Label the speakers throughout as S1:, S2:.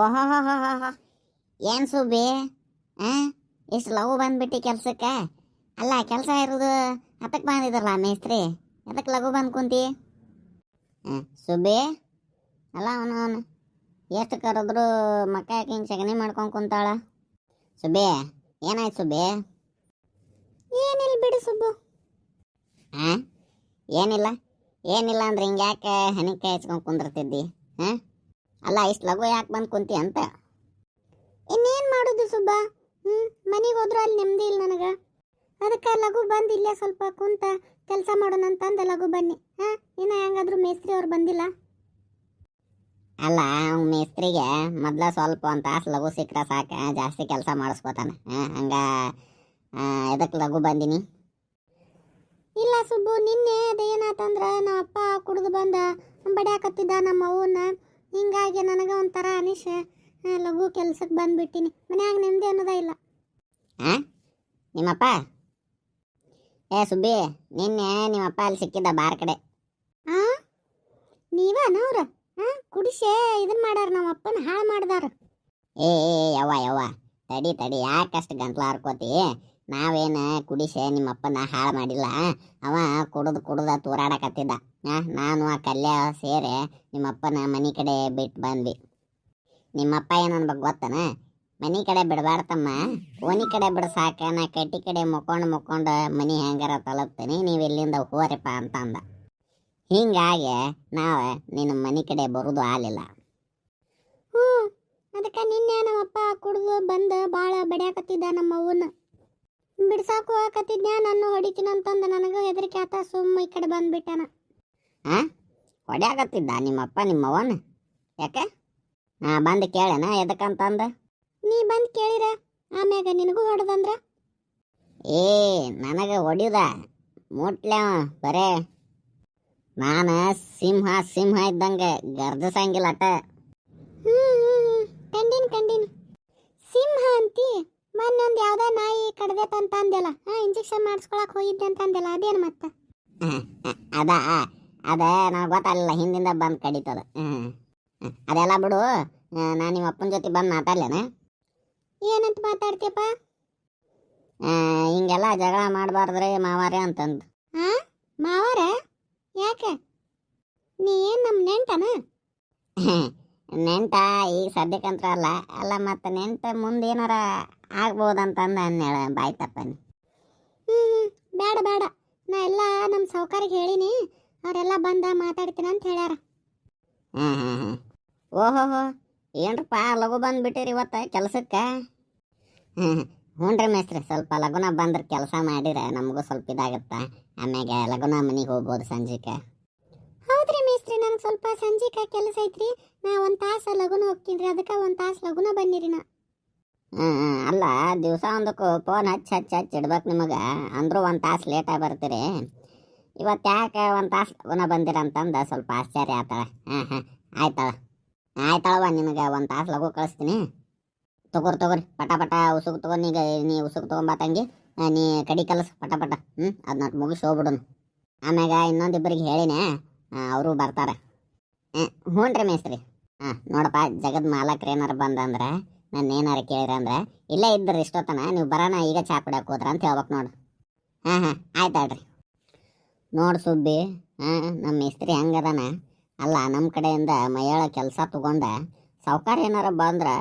S1: ಓಹೋ ಏನು ಸುಬ್ಬಿ ಹಾಂ ಇಷ್ಟು ಲವ್ ಬಂದ್ಬಿಟ್ಟು ಕೆಲಸಕ್ಕೆ? ಅಲ್ಲ, ಕೆಲಸ ಇರೋದು ಹತ್ತಕ್ಕೆ ಬಂದಿದ್ರಲ್ಲ ಮೇಸ್ತ್ರಿ? ಅದಕ್ಕೆ ಲಘು ಬಂದು ಕುಂತಿ? ಹಾಂ ಸುಬ್ಬಿ ಅಲ್ಲ, ಅವನು ಅವನು. ಎಷ್ಟು ಕರೆದ್ರು ಮಕ್ಕ ಹಿಂಗೆ ಸಗಣಿ ಮಾಡ್ಕೊಂಡು ಕುಂತಾಳ. ಸುಬ್ಬಿ ಏನಾಯ್ತು ಸುಬ್ಬಿ ಏನಿಲ್ಲ ಬಿಡು ಸುಬ್ಬು ಹಾಂ ಏನಿಲ್ಲ? ಏನಿಲ್ಲ ಅಂದ್ರೆ ಹಿಂಗೆ ಯಾಕೆ ಹನಿಕಾಯಿ ಹಚ್ಕೊಂಡು ಕುಂದಿರ್ತಿದ್ದಿ? ಹಾಂ ಅಲ್ಲ, ಇಷ್ಟು ಲಘು ಯಾಕೆ ಬಂದು ಕುಂತಿ ಅಂತ. ಇನ್ನೇನು ಮಾಡೋದು ಸುಬ್ಬ? ಹ್ಞೂ ಮನೆಗೆ ಹೋದ್ರೆ ಅಲ್ಲಿ ನೆಮ್ಮದಿ ಇಲ್ಲ ನನಗೆ. ಅದಕ್ಕೆ ಲಘು ಬಂದು ಇಲ್ಲೇ ಸ್ವಲ್ಪ ಕುಂತ ಕೆಲಸ ಮಾಡೋಣ ಅಂತಂದೆ ಲಘು ಬನ್ನಿ. ಹಾಂ, ಇನ್ನು ಹೆಂಗಾದ್ರೂ ಮೇಸ್ತ್ರಿ ಅವ್ರು ಬಂದಿಲ್ಲ? ಅಲ್ಲ, ಅವ್ನು ಮೇಸ್ತ್ರಿಗೆ ಮೊದಲ ಸ್ವಲ್ಪ ಒಂದು ತಾಸು ಲಘು ಸಿಕ್ಕರೆ ಸಾಕು, ಜಾಸ್ತಿ ಕೆಲಸ ಮಾಡಿಸ್ಕೋತಾನೆ. ಹಂಗ ಎದಕ್ಕೆ ಲಘು ಬಂದಿನಿ? ಇಲ್ಲ ಸುಬ್ಬು, ನಿನ್ನೆ ಅದೇನಾತಂದ್ರೆ ನಮ್ಮ ಅಪ್ಪ ಕುಡಿದು ಬಂದ, ಬಡಿಯಾಕತ್ತಿದ್ದ ನಮ್ಮ ಅವ್ವನ್ನ. ಹಿಂಗಾಗಿ ನನಗೆ ಒಂಥರ ಅನಿಶ ಆ, ಲಘು ಕೆಲ್ಸಕ್ಕೆ ಬಂದ್ಬಿಟ್ಟಿನಿ. ಮನ್ಯಾಗ ನೆಮ್ಮದಿ ಅನ್ನೋದೇ ಇಲ್ಲ. ಆ? ನಿಮ್ಮಪ್ಪ? ಏ ಸುಬ್ಬಿ ನಿನ್ನೆ ನಿಮ್ಮಪ್ಪ ಅಲ್ಲಿ ಸಿಕ್ಕಿದ್ದ ಬಾರ್ ಕಡೆ. ಹಾಂ ನೀವನವ್ರ ಹಾಂ ಕುಡಿಸೆ ಇದನ್ನ ಮಾಡ್ಯಾರ ನಮ್ಮ ಅಪ್ಪನ ಹಾಳು ಮಾಡ್ದಾರ. ಏ ಏ, ಯವ್ವ ಯವ್ವ. ತಡಿ ತಡಿ ಯಾಕಷ್ಟು ಗಂಟ್ಲ ಹರ್ಕೋತಿ ನಾವೇನ ಕುಡಿಸೆ ನಿಮ್ಮಪ್ಪನ ಹಾಳು ಮಾಡಿಲ್ಲ. ಅವ ಕುಡ್ದು ಕುಡ್ದ ತೂರಾಡಕತ್ತಿದ್ದ. ನಾನು ಆ ಕಲ್ಯ ಸೇರಿ ನಿಮ್ಮಪ್ಪನ ಮನೆ ಕಡೆ ಬಿಟ್ಟು ಬಂದ್ವಿ. ನಿಮ್ಮಪ್ಪ ಏನು ಅನ್ಬೇಕು ಗೊತ್ತನ? ಮನೆ ಕಡೆ ಬಿಡಬಾರ್ದಮ್ಮ ಓನಿ ಕಡೆ ಬಿಡ ಸಾಕ, ನಾ ಕಟ್ಟಿ ಕಡೆ ಮುಕ್ಕೊಂಡು ಮುಕ್ಕೊಂಡು ಮನೆ ಹೆಂಗಾರ ತಲುಪ್ತೀನಿ, ನೀವು ಇಲ್ಲಿಂದ ಹೋರಪ್ಪ ಅಂತ ಅಂದ ಹಿಂಗಾಗಿ ನಾವು ನಿನ್ನ ಮನೆ ಕಡೆ ಬರೋದು ಆಲಿಲ್ಲ ಹ್ಞೂ ಅದಕ್ಕೆ ನಿನ್ನೆ ನಮ್ಮಪ್ಪ ಕುಡಿದು ಬಂದು ಭಾಳ ಬಡಿಯಾಕತ್ತಿದ್ದ ನಮ್ಮ ಅವ್ವನ್ನ ಬಿಡ್ಸಾಕು ಹೋಗಕತ್ತಿದ್ನ್ಯಾ ನಾನು ಹೊಡಿತೀನಂತಂದು ನನಗೂ ಹೆದರಿಕೆ ಆತ. ಸುಮ್ಮ ಈ ಕಡೆ ಬಂದ್ಬಿಟ್ಟಾನ. ಹಾಂ ಹೊಡ್ಯಾಕತ್ತಿದ್ದ ನಿಮ್ಮಪ್ಪ ನಿಮ್ಮ ಅವ್ವನ ಯಾಕೆ? ನಾ ಬಂದು ಕೇಳೇನ ಎದಕ್ಕಂತಂದ? ನೀ ಬಂದು ಕೇಳಿರ. ಆಮ್ಯಾಗ ನಿನಗೂ ಹೊಡೆದಂದ್ರ? ಏ ನನಗೆ ಹೊಡಿಯುದ. ಮುಟ್ಲೆ ಅವ ಬರೇ. ನಾನು ಸಿಂಹ ಸಿಂಹ ಇದ್ದಂಗೆ ಗರ್ಜಸಂಗಿಲ್ಲ ಅಟ. ಕಂಡೀನಿ ಕಂಡೀನಿ. ಸಿಂಹ ಅಂತಿ? ಮೊನ್ನೆ ಯಾವ್ದ ನಾಯಿ ಕಡ್ದೈತೆ ಅಂತ ಅಂದೆಲ್ಲ ಹಾ ಇಂಜೆಕ್ಷನ್ ಮಾಡಿಸ್ಕೊಳಕ್ ಹೋಗಿದ್ದೆ ಅಂತ ಅಂದೆಲ್ಲ ಅದೇನು ಮತ್ತೆ? ಅದ ಅದ ನನಗೆ ಗೊತ್ತಲ್ಲ ಹಿಂದಿಂದ ಬಂದು ಕಡಿತದ. ಅದೆಲ್ಲ ಬಿಡು ನಾನು ನಿಮ್ಮ ಅಪ್ಪನ ಜೊತೆ ಬಂದು ಮಾತಾಡ್ಲೇನ. ಏನಂತ ಮಾತಾಡ್ತೀಯಪ್ಪ? ಹಿಂಗೆಲ್ಲ ಜಗಳ ಮಾಡಬಾರ್ದ್ರೆ ಮಾವಾರೆ ಅಂತಂದು. ಹಾ ಮಾವಾರ? ಯಾಕೆ? ನೀ ಏನು ನಮ್ಮ ನೆಂಟನ? ನೆಂಟ ಈಗ ಸದ್ಯಕ್ಕಂತ್ರ ಅಲ್ಲ. ಅಲ್ಲ ಮತ್ತೆ ನೆಂಟ ಮುಂದೆ ಏನಾರ ಆಗ್ಬೋದಂತಂದು ಅನ್ನೇಳ ಬಾಯ್ ತಪ್ಪನಿ ಹ್ಞೂ ಬೇಡ ಬೇಡ ನಾ ಎಲ್ಲ ನಮ್ಮ ಸಾವ್ಕಾರಿಗೆ ಹೇಳಿನಿ. ಅವರೆಲ್ಲ ಬಂದ ಮಾತಾಡ್ತೀನಿ ಅಂತ ಹೇಳ್ಯಾರ. ಹಾಂ ಹಾಂ ಹಾಂ ಓಹೋಹೋ, ಏನ್ರಪ್ಪ ಲಘು ಬಂದ್ಬಿಟ್ಟಿರಿ ಇವತ್ತು ಕೆಲಸಕ್ಕೆ? ಹ್ಞೂ ಹ್ಮ್. ರೀ ಮೇಸ್ತ್ರಿ, ಸ್ವಲ್ಪ ಲಗುನ ಬಂದ್ರೆ ಕೆಲಸ ಮಾಡಿದ್ರೆ ನಮಗೂ ಸ್ವಲ್ಪ ಇದಾಗುತ್ತೆ. ಆಮ್ಯಾಗ ಲಗುನ ಮನೆಗೆ ಹೋಗ್ಬೋದು ಸಂಜೆಗೆ ಹೌದ್ರಿ ನನಗೆ ಸ್ವಲ್ಪ ಸಂಜೆಗೆ ಕೆಲಸ ಐತ್ರಿ. ನಾ ಒಂದು ತಾಸು ಲಗುನ ಹೋಗ್ತೀನಿ ರೀ, ಅದಕ್ಕೆ ಒಂದು ತಾಸು ಲಗುನ ಬನ್ನಿರಿ ನಾ. ಅಲ್ಲ, ದಿವಸ ಒಂದಕ್ಕೂ ಫೋನ್ ಹಚ್ಚಿ ಹಚ್ಚಿ ಹಚ್ಚಿ ಇಡ್ಬೇಕು ನಿಮಗೆ. ಅಂದರೂ ಒಂದು ತಾಸು ಲೇಟಾಗಿ ಬರ್ತೀರಿ. ಇವತ್ತು ಯಾಕೆ ಒಂದು ತಾಸು ಲಗುನ ಬಂದಿರಂತಂದು ಸ್ವಲ್ಪ ಆಶ್ಚರ್ಯ ಆತಾಳೆ. ಹಾಂ ಹಾಂ, ಆಯ್ತಾಳ. ಆಯ್ತಾಳವ ನಿನಗೆ ಒಂದು ತಾಸು ಲಘು ಕಳಿಸ್ತೀನಿ. ತಗೋರಿ ತಗೋರಿ, ಪಟ ಪಟ ಉಸುಕು ತಗೊಂಡು ಈಗ ನೀ ಉಸುಕು ತೊಗೊಂಬತ್ತಂಗೆ ತಂಗಿ. ನೀ ಕಡಿ ಕಲಸ, ಪಟ ಪಟ. ಹ್ಞೂ ಅದನ್ನ ಮುಗಿಸಿ ಹೋಗ್ಬಿಡೋನು ಆಮ್ಯಾಗ ಇನ್ನೊಂದಿಬ್ಬರಿಗೆ ಹೇಳಿನೇ. ಅವರು ಬರ್ತಾರೆ. ಹ್ಞೂ ರೀ ಮೇಸ್ತ್ರಿ. ಹಾಂ, ನೋಡಪ್ಪ, ಜಗದ್ ಮಾಲಕ್ರು ಏನಾರು ಬಂದಂದ್ರೆ ನಾನು ಏನಾರು ಕೇಳಿದ್ರೆ ಅಂದ್ರೆ, ಇಲ್ಲೇ ಇದ್ದರು ಇಷ್ಟೊತ್ತನ ನೀವು ಬರೋಣ, ಈಗ ಚಾ ಕುಡಿಯಕ್ಕೆ ಹೋದ್ರ ಅಂತ ಹೇಳ್ಬೇಕು ನೋಡು. ಹಾಂ ಹಾಂ, ಆಯ್ತು ಆಯ್ತಾಳ್ರಿ ನೋಡು ಸುಬ್ಬಿ, ಹಾಂ ನಮ್ಮ ಮೇಸ್ತ್ರಿ ಹೆಂಗದಾನ ಅಲ್ಲ ನಮ್ಮ ಕಡೆಯಿಂದ ಮೈಯಾಳ ಕೆಲಸ ತೊಗೊಂಡ, ಸಾವ್ಕಾರ ಏನಾರ ಬಂದ್ರೆ,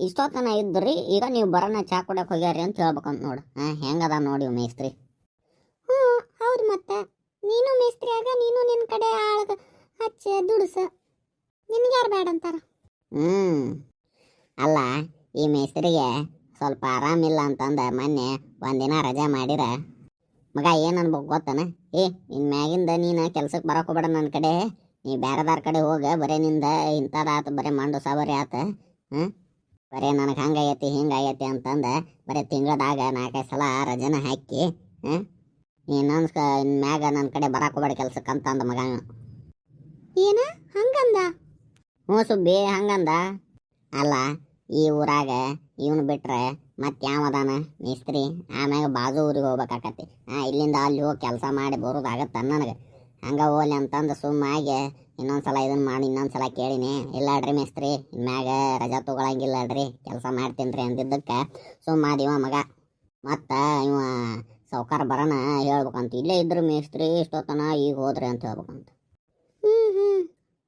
S1: ಇಷ್ಟೊತ್ತನ ಇದ್ರಿ, ಈಗ ನೀವು ಬರೋಣ, ಚಾ ಕುಡಿಯಕ್ಕೆ ಹೋಗ್ಯಾರಿ ಅಂತ ಹೇಳ್ಬೇಕಂತ ನೋಡು. ಹಾಂ ಹೆಂಗದ ನೋಡಿ ಮೇಸ್ತ್ರಿ. ಹ್ಞೂ ಹೌದು ಮತ್ತೆ. ನೀನು ಮೇಸ್ತ್ರಿ ಆಗ ನೀನು ನಿನ್ನ ಕಡೆ ಆಳ್ಗ ಹಚ್ಚ, ದುಡಿಸ. ನಿನ್ಗೆ ಯಾರು ಬೇಡ ಅಂತಾರ? ಹ್ಮ್. ಅಲ್ಲ, ಈ ಮೇಸ್ತ್ರಿಗೆ ಸ್ವಲ್ಪ ಆರಾಮಿಲ್ಲ ಅಂತಂದ ಮೊನ್ನೆ ಒಂದಿನ ರಜೆ ಮಾಡಿರ. ಮಗ ಏನು ಅನ್ಬೇಕು ಗೊತ್ತನ? ಏ ಇನ್ ಮ್ಯಾಗಿಂದ ನೀನು ಕೆಲ್ಸಕ್ಕೆ ಬರಕ್ಕೆ ಹೋಗ್ಬೇಡ ನನ್ನ ಕಡೆ. ನೀ ಬೇರೆದಾರ ಕಡೆ ಹೋಗ, ಬರೇ ನಿಂದ ಇಂಥದ್ದಾತು ಬರೇ ಮಂಡು ಸಾವರಿ ಆತ. ಹ್ಮ್? ಬರೇ ನನಗೆ ಹಂಗಾಗೈತಿ ಹಿಂಗಾಗೈತಿ ಅಂತಂದ ಬರೀ ತಿಂಗಳದಾಗ ನಾಲ್ಕೈದು ಸಲ ರಜನ ಹಾಕಿ ಹಾಂ ಇನ್ನೊಂದು ಕ ಇನ್ ಮ್ಯಾಗ ನನ್ನ ಕಡೆ ಬರಕ್ಕೆ ಹೋಗ್ಬೇಡ ಕೆಲ್ಸಕ್ಕೆ ಅಂತಂದ ಮಗ. ಏನ? ಹಂಗಂದ? ಹ್ಞೂ ಸುಬ್ಬಿ ಹಂಗಂದ? ಅಲ್ಲ ಈ ಊರಾಗ ಇವನು ಬಿಟ್ರೆ ಮತ್ತೆ ಯಾವದಾನ ಮಿಸ್ತ್ರಿ ಆಮ್ಯಾಗ ಬಾಜು ಊರಿಗೆ ಹೋಗ್ಬೇಕಾಕತಿ ಹಾಂ ಇಲ್ಲಿಂದ ಅಲ್ಲಿ ಹೋಗಿ ಕೆಲಸ ಮಾಡಿ ಬರೋದಾಗತ್ತೆ ನನಗೆ. ಹಂಗ ಹೋಗ್ಲಿ ಅಂತಂದು ಸುಮ್ಮಾಗಿ ಇನ್ನೊಂದ್ಸಲ ಇದನ್ನ ಮಾಡಿ ಇನ್ನೊಂದ್ಸಲ ಕೇಳಿನಿ. ಇಲ್ಲಾಡ್ರಿ ಮಿಸ್ತ್ರಿ ಮ್ಯಾಗ ರಜಾ ತಗೊಳಂಗಿಲ್ಲಡ್ರಿ ಕೆಲಸ ಮಾಡ್ತೀನಿ ರೀ ಅಂದಿದ್ದಕ್ಕೆ ಸುಮ್ಮಾದಿವ ಮಗ. ಮತ್ತು ಇವ ಸಾವ್ಕಾರ ಬರೋಣ ಹೇಳ್ಬೇಕಂತ. ಇಲ್ಲೇ ಇದ್ರೆ ಮೇಸ್ತ್ರಿ ಇಷ್ಟೊತ್ತನ ಈಗ ಹೋದ್ರೆ ಅಂತ ಹೇಳ್ಬೇಕಂತ. ಹ್ಞೂ ಹ್ಞೂ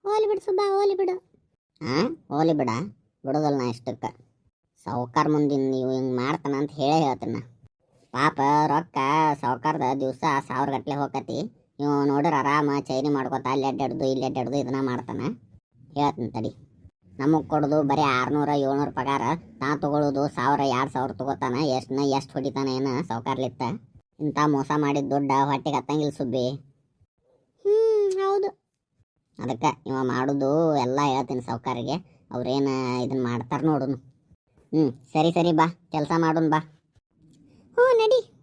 S1: ಹೋಲಿ ಬಿಡು ಸುಬ್ಬ ಹೋಲಿ ಬಿಡು. ಹಾಂ ಹೋಲಿ ಬಿಡ. ಬಿಡೋದಲ್ಲ ನಾ ಇಷ್ಟಕ್ಕೆ. ಸಾವ್ಕಾರ ಮುಂದಿನ ನೀವು ಹಿಂಗೆ ಮಾಡ್ತಾನ ಅಂತ ಹೇಳೇ ಹೇಳ್ತೀನಿ ನಾ. ಪಾಪ ರೊಕ್ಕ ಸಾವ್ಕಾರದ ದಿವಸ ಸಾವಿರ ಗಟ್ಟಲೆ ಹೋಗತಿ ನೀವು ನೋಡ್ರಿ ಆರಾಮ ಚೈನಿ ಮಾಡ್ಕೊತ ಅಲ್ಲಿ ಅಡ್ಡಾಡ್ದು ಇಲ್ಲಿ ಅಡ್ಡಾಡ್ದು ಇದನ್ನ ಮಾಡ್ತಾನೆ. ಹೇಳ್ತೀನಿ ತಡಿ. ನಮಗೆ ಕೊಡೋದು ಬರೀ ಆರುನೂರ, ಏಳ್ನೂರು ಪಗಾರ. ನಾ ತೊಗೊಳ್ಳೋದು ಸಾವಿರ, ಎರಡು ಸಾವಿರ ತಗೋತಾನ. ಎಷ್ಟನ್ನ ಎಷ್ಟು ಹೊಡಿತಾನ ಏನು ಸಾವುಕಾರ್ಲಿತ್ತ. ಇಂಥ ಮೋಸ ಮಾಡಿದ ದುಡ್ಡ ಹೊಟ್ಟೆಗೆ ಹತ್ತಂಗಿಲ್ಲ ಸುಬ್ಬಿ. ಹ್ಞೂ ಹೌದು. ಅದಕ್ಕೆ ಇವ ಮಾಡೋದು ಎಲ್ಲ ಹೇಳ್ತೀನಿ ಸಾವ್ಕಾರಿಗೆ. ಅವ್ರೇನು ಇದನ್ನ ಮಾಡ್ತಾರೆ ನೋಡೋನು. ಹ್ಞೂ ಸರಿ ಸರಿ ಬಾ. ಕೆಲಸ ಮಾಡೋಣ ಬಾ. ಹ್ಞೂ ನಡಿ.